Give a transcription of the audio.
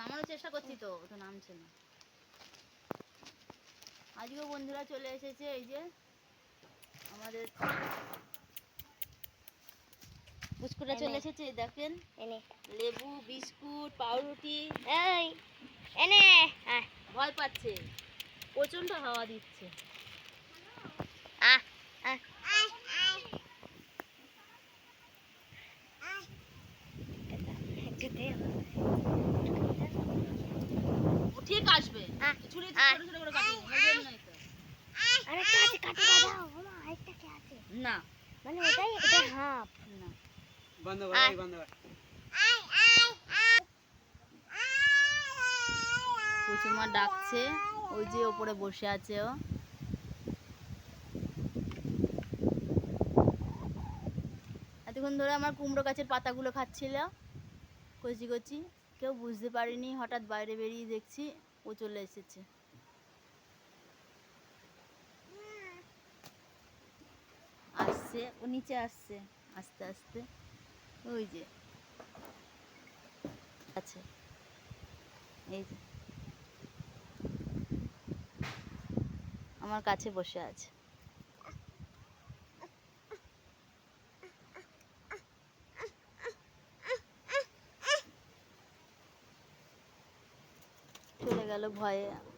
নামানোর চেষ্টা করছি তো তো নামছে না। আজকেও বন্ধুরা চলে এসেছে এই যে আমাদের পুচকুটা চলে এসেছে দেখেন। এনে। লেবু বিস্কুট পাউরুটি। এই এনে ভয় পাচ্ছে প্রচণ্ড হাওয়া দিচ্ছে। একটু দে ঠিক আসবে। ছুরি ছোট ছোট করে কাটবো ওই জন্যই তো। আরেকটা আছে কাটু দাও মামা আরেকটা কে আছে? না। মানে ওটাই এটা হাফ। না। বন্ধ কর বন্ধ কর। কুচুমা ডাকছে ওই যে ওপরে বসে আছে ও। এতক্ষণ ধরে আমার কুমড়ো গাছের পাতাগুলো খাচ্ছিল। কচি কচি কেউ বুঝতে পারেনি, হঠাৎ বাইরে বেরিয়ে দেখছি ও চলে এসেছে। আসছে, ও নিচে আসছে, আস্তে আস্তে। ওই যে। আছে। এই যে। আমার কাছে বসে আছে চলে গেল ভয়ে।